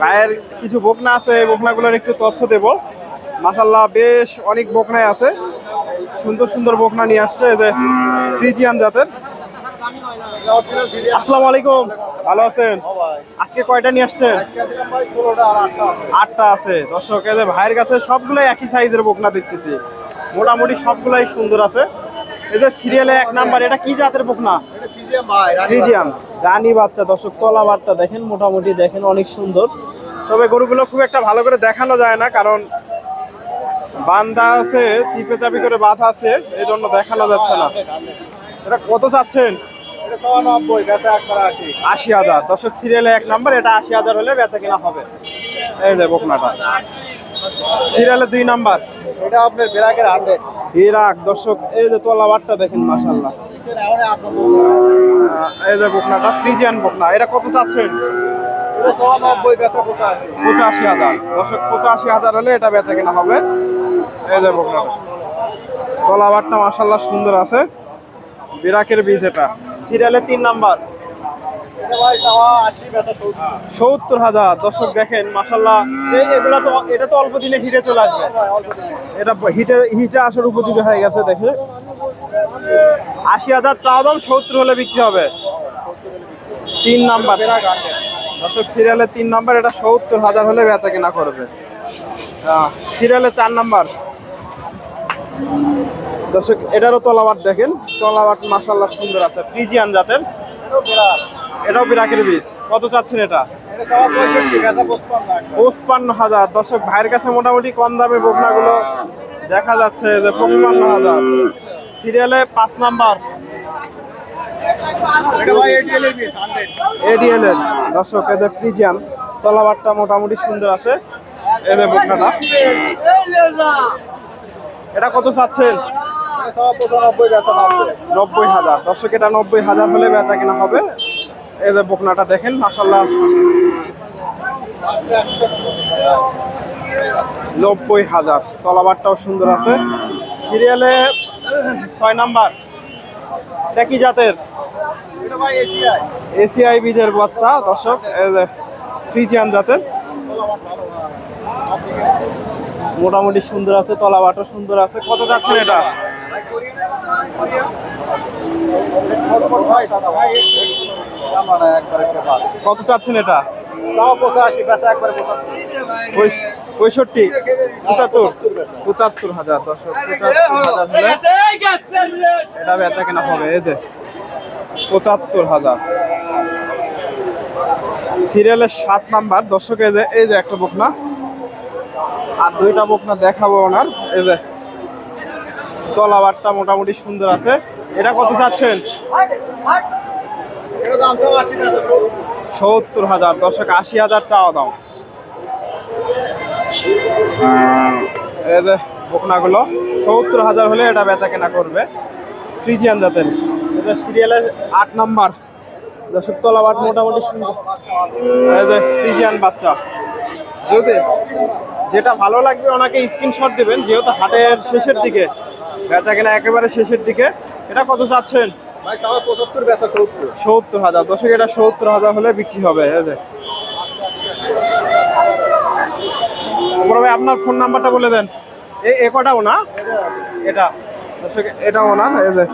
গায়ের কিছু বকনা আছে, এই বকনাগুলোর একটু তথ্য দেব। মাসাল্লাহ বেশ অনেক বকনাই আছে। সুন্দর সুন্দর বকনা নিয়ে আসছে যে ফ্রিজিয়ান জাতের। আসসালামু আলাইকুম, ভালো আছেন? আজকে কয়টা নিয়ে আসছেন? আটটা আছে। দর্শক, এই যে ভাইয়ের কাছে সবগুলোই একই সাইজের বকনা দেখতেছি। মোটামুটি সবগুলাই সুন্দর আছে। এই যে সিরিয়ালে এক নাম্বার, এটা কি জাতের বকনা? ফ্রিজিয়ান রানী বাচ্চা। দর্শক তলা বার্তা দেখেন মোটামুটি দেখেন অনেক সুন্দর। তবে গরুগুলো খুব একটা ভালো করে দেখানো যায় না কারণ বান্ধা আছে চিপে চাপি করে বাঁধা আছে এই জন্য দেখানো যাচ্ছে না। এটা কত চাচ্ছেন? আশি। হাজার। দর্শক সিরিয়ালে এক নাম্বার এটা আশি হাজার হলে বেচা কিনা হবে। এই যে বকনাটা। সিরিয়ালে দুই নাম্বার। এটা আপনার বেরাকের হান্ড্রেড ইরাক দর্শক এই যে তলা বারটা দেখেন মাসাল্লাহ এই যে বকনাটা ফ্রিজিয়ান বকনা এটা কত চাচ্ছেন? পঁচাশি। হাজার। দর্শক পঁচাশি হাজার হলে এটা বেচা কিনা হবে। এই যে বকনাটা। তলা বারটা মাসাল্লাহ সুন্দর আছে। বিরাকের বীজ এটা। সিরিয়ালে তিন নাম্বার এটা ভাই সাওয়া আশি বেচা সত্তর হাজার। দর্শক দেখেন মাসাল্লাহ এগুলা তো এটা তো অল্প দিনে হিটে চলে আসবে। এটা হিটে হিটে আসার উপযোগী হয়ে গেছে দেখে। আশি হাজার চা দাম, সত্তর হলে বিক্রি হবে। তিন নাম্বার। দর্শক সিরিয়ালে তিন নাম্বার, এটা সত্তর হাজার হলে বেচা কেনা করবে। সিরিয়ালে চার নাম্বার। দর্শক, এটারও তলাবাট দেখেন। তলাবাট মাসাল্লাহ সুন্দর আছে, ফ্রিজিয়ান জাতের। এটাও বেরাক বিরাকের বীজ। কত চাচ্ছেন এটা? পঁচপান্ন হাজার। দর্শক ভাইয়ের কাছে মোটামুটি কম দামে বকনাগুলো দেখা যাচ্ছে যে পঁচপান্ন হাজার। সিরিয়ালে পাঁচ নাম্বার। এডিএল এর দর্শক এদের ফ্রিজিয়ান তলাবারটা মোটামুটি সুন্দর আছে। এদের বকনাটা। এটা কত চাচ্ছেন? নব্বই হাজার। দর্শক এটা নব্বই হাজার হলে বেচা কিনা হবে। এদের বকনাটা দেখেন মাসাল্লাহ নব্বই হাজার। তলাবারটাও সুন্দর আছে। সিরিয়ালে, ছয় নাম্বার। এটা জাতের। এসিআই বীজের বাচ্চা, দর্শক, এই যে ফ্রিজিয়ান জাতের। মোটামুটি সুন্দর আছে তলাবাটও সুন্দর আছে। কত যাচ্ছেন এটা? কত চাচ্ছেন এটা? পঁয়ষট্টি পঁচাত্তর। পঁচাত্তর হাজার এটা বেচা কেনা হবে এই যে। পঁচাত্তর হাজার। সিরিয়ালের সাত নাম্বার দর্শক এই যে এই যে একটা বকনা। আর দুইটা বকনা দেখাবো ওনার এই যে। তলাবারটা মোটামুটি সুন্দর আছে। এটা কত চাচ্ছেন এটা দাম তো আশি বেচা সত্তর হাজার, দর্শক আশি হাজার চাওয়া দাম। বকনাগুলো, সত্তর হাজার হলে এটা বেচা কেনা করবে। ফ্রিজিয়ান জাতের। এটা সিরিয়ালের আট নাম্বার। দর্শক, তলাবাট মোটামুটি ফ্রিজিয়ান বাচ্চা। যদি যেটা ভালো লাগবে, ওনাকে স্ক্রিনশট দেবেন। যেহেতু হাটের শেষের দিকে, বেচা কেনা একেবারে শেষের দিকে। এটা কত চাচ্ছেন? সত্তর। হাজার দশক এটা সত্তর হাজার হলে বিক্রি হবে ভাই আপনার ফোন নাম্বারটা বলে দেন। এ কটাও না? এটা দর্শক এটা ওনার এই যে।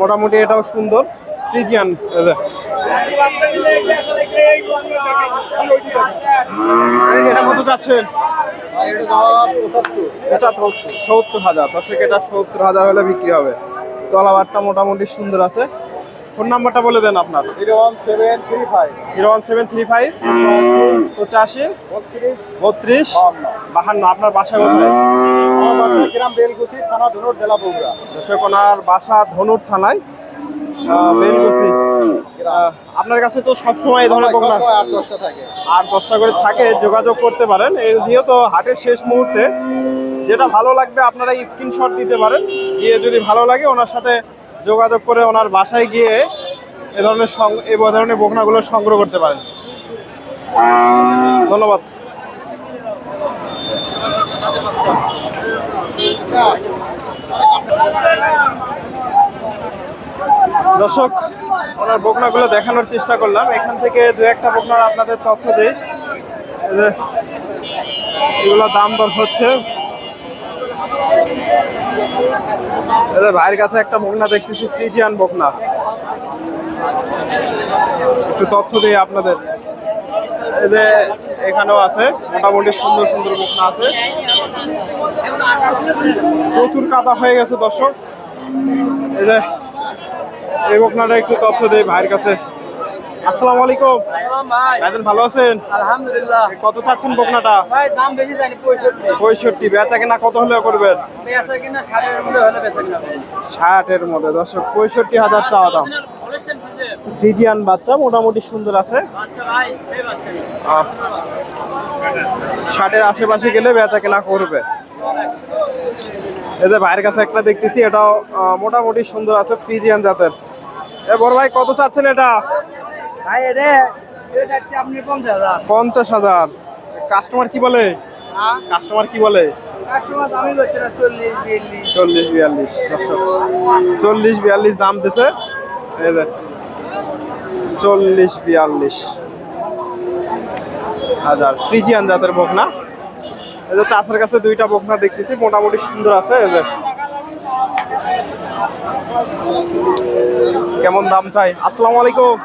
মোটামুটি এটাও সুন্দর ফ্রিজিয়ান এই যে। এটা কত চাচ্ছেন? সত্তর হাজার দর্শক এটা সত্তর হাজার হলে বিক্রি হবে। তলাবারটা মোটামুটি সুন্দর আছে। ফোন নাম্বারটা বলে দেন আপনার। Zero one seven three five. Zero one seven three five পঁচাশি বত্রিশ বত্রিশ বাহান্ন। আপনার বাসা কোথায়? বাসা গ্রাম থানা ধনুর জেলা বগুড়া। দর্শক ওনার বাসা ধনুর থানায় আপনার কাছে তো সবসময় এই ধরনের বকনা আট দশটা থাকে। আট দশটা করে থাকে যোগাযোগ করতে পারেন। এই যেহেতু হাটের শেষ মুহূর্তে। যেটা ভালো লাগবে আপনারা স্ক্রিনশট দিতে পারেন। গিয়ে যদি ভালো লাগে, ওনার সাথে যোগাযোগ করে ওনার বাসায় গিয়ে এ ধরনের এই ধরনের বকনাগুলো সংগ্রহ করতে পারেন। ধন্যবাদ। দর্শক, ওনার বকনাগুলো দেখানোর চেষ্টা করলাম। এখান থেকে দু একটা বকনার আপনাদের তথ্য দিই। এগুলো দাম দর হচ্ছে ভাইয়ের কাছে একটা বকনা দেখতেছি, ফ্রিজিয়ান বকনা। একটু তথ্য দিই আপনাদের। এখানেও আছে, মোটামুটি সুন্দর সুন্দর বকনা আছে। প্রচুর কাদা হয়ে গেছে, দর্শক। এই যে, এই বকনাটা একটু তথ্য দেই ভাইয়ের কাছে। আসসালামু আলাইকুম। ভাই। ভাইজান ভালো আছেন? আলহামদুলিল্লাহ। কত চাচ্ছেন বকনাটা? ভাই দাম বেশি জানি পঁয়ষট্টি। পঁয়ষট্টি। বেচা কিনা কত হলে করবেন? বেচা কিনা ষাটের মধ্যে হলে বেচা কিনা। ষাটের মধ্যে। দর্শক পঁয়ষট্টি হাজার চাওয়া দাম। ফ্রিজিয়ান বাচ্চা মোটামুটি সুন্দর আছে। ষাটের আশেপাশে গেলে বেচা কেনা করবে। এই যে ভাইয়ের কাছে একটা দেখতেছি এটাও মোটামুটি সুন্দর আছে ফ্রিজিয়ান জাতের। এ বড় ভাই কত চাচ্ছেন এটা? ভাই রে এটা যাচ্ছে আপনি পঞ্চাশ হাজার। পঞ্চাশ হাজার। কাস্টমার কি বলে? কাস্টমার কি বলে? চল্লিশ বিয়াল্লিশ। চল্লিশ বিয়াল্লিশ দাম দিছে। চল্লিশ বিয়াল্লিশ হাজার। ফ্রিজিয়ান জাতের বকনা। এই যে চাষের কাছে দুইটা বকনা দেখতেছি মোটামুটি সুন্দর আছে এই যে। কেমন দাম চাই? আসসালামু আলাইকুম।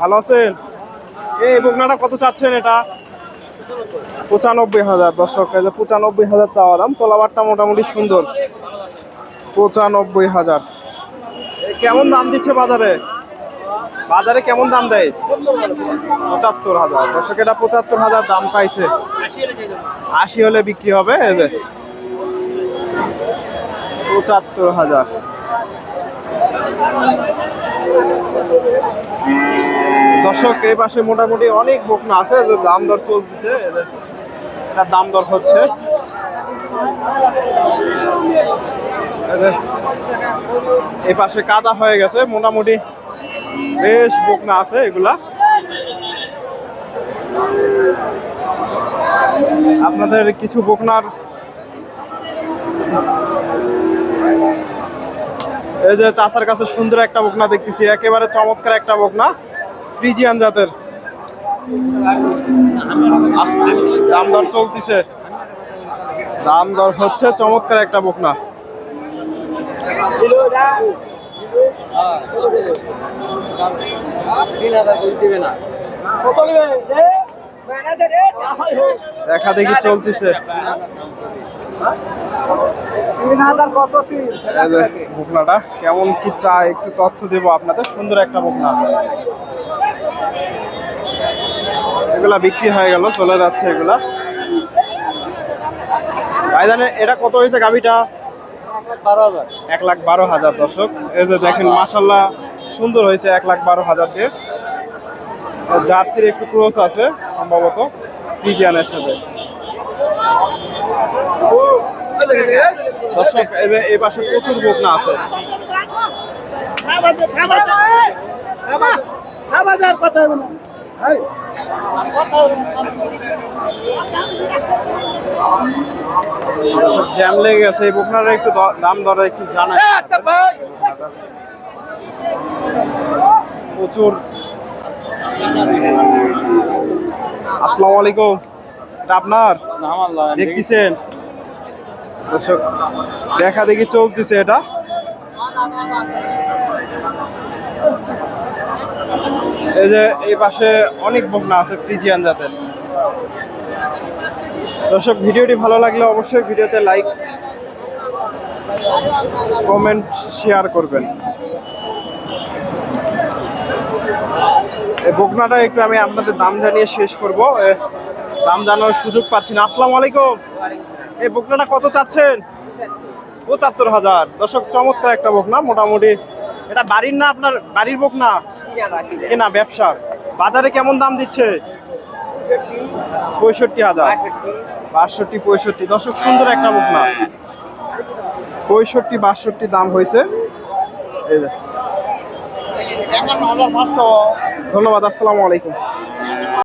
ভালো আছেন? এই বকনাটা কত চাচ্ছেন এটা? পঁচানব্বই হাজার, দর্শক পঁচানব্বই হাজার চাওয়া দাম, তোলাবারটা মোটামুটি সুন্দর। পঁচানব্বই হাজার। কেমন দাম দিচ্ছে বাজারে? বাজারে কেমন দাম দেয়? পঁচাত্তর হাজার। দর্শক, এটা পঁচাত্তর হাজার দাম পাইছে। আশি হলে বিক্রি হবে পঁচাত্তর হাজার। দর্শক এই পাশে মোটামুটি অনেক বকনা আছে দাম দর যে, এটার দাম দর হচ্ছে। এই পাশে কাদা হয়ে গেছে মোটামুটি বেশ বকনা আছে এগুলা। আপনাদের কিছু বকনার এই যে চাচার কাছে সুন্দর একটা বকনা দেখতেছি, একেবারে চমৎকার একটা বকনা, ফ্রিজিয়ান জাতের। দাম দর চলতিছে। দাম দর হচ্ছে চমৎকার একটা বকনা। দেখা দেখি চলতিছে তিন হাজার কত তিন এই যে বকনাটা কেমন কি চাই, একটু তথ্য দেব আপনাদের, সুন্দর একটা বকনা এগুলা বিক্রি হয়ে গেল, চলে যাচ্ছে এগুলা। ভাইজানে, এটা কত হয়েছে গাভিটা? এক লাখ বারো হাজার, দর্শক। এই যে দেখেন মাসাল্লাহ সুন্দর হয়েছে এক লাখ বারো হাজার দিয়ে। জার্সির একটু ক্রোস আছে, সম্ভবত ফ্রিজিয়ানের সাথে। দর্শক এই পাশে প্রচুর বকনা আছে। জ্যাম লেগে গেছে এই বকনার একটু দ- দাম দরে একটু জানাই। প্রচুর। আসসালামু আলাইকুম। এটা আপনার? দেখতেছেন? দর্শক, দেখা দেখি চলতেছে এটা। এই যে এই পাশে অনেক বকনা আছে ফ্রিজিয়ান জাতের। দর্শক, ভিডিওটি ভালো লাগলে অবশ্যই ভিডিওতে লাইক, কমেন্ট, শেয়ার করবেন। এই বকনাটা একটু আমি আপনাদের দাম জানিয়ে শেষ করব। দাম জানার সুযোগ পাচ্ছি না। আসসালামু আলাইকুম। এই বকনাটা কত চাচ্ছেন? পঁচাত্তর হাজার। দর্শক, চমৎকার একটা বকনা, মোটামুটি। এটা বাড়ির না আপনার বাড়ির বোক না কেনা ব্যবসার বাজারে কেমন দাম দিচ্ছে? পঁয়ষট্টি হাজার। বাষট্টি, পঁয়ষট্টি। দর্শক, সুন্দর একটা বোক না পঁয়ষট্টি, বাষট্টি দাম হয়েছে। ধন্যবাদ, আসসালামু আলাইকুম।